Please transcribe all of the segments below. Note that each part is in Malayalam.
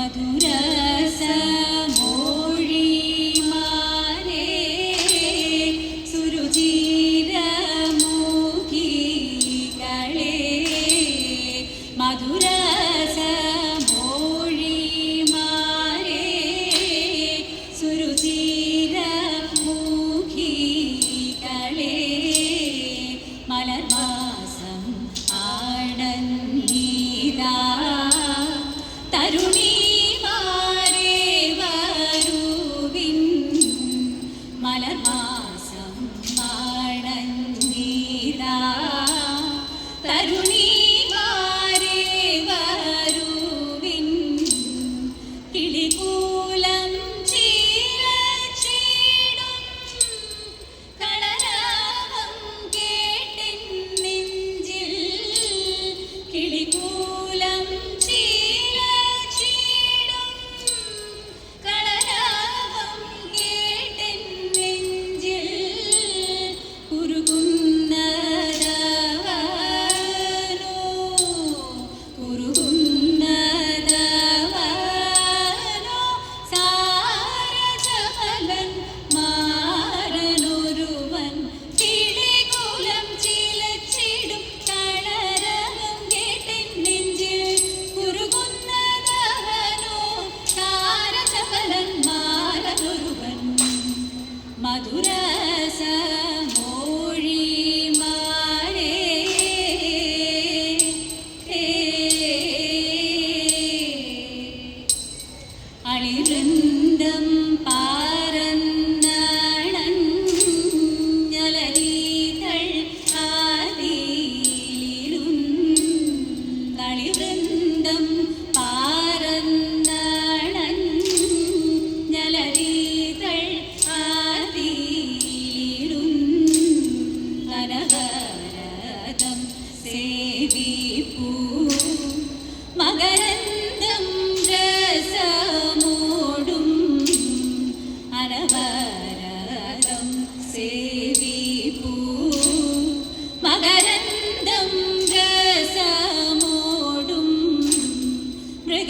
മധുര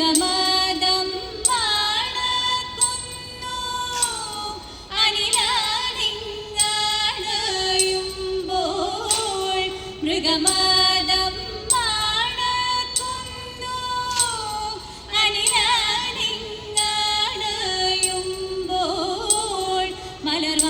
ജഗമാതം അനിലാതിങ്ങാണയുമ്പോൾ മൃഗമാതം മലർവാ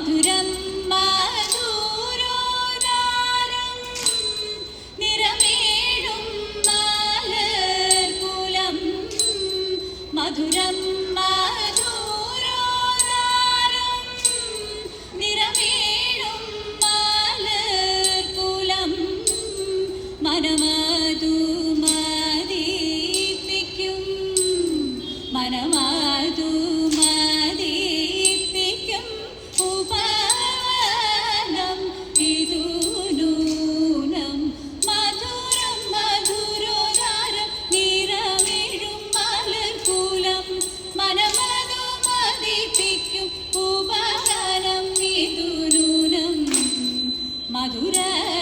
मधुरम्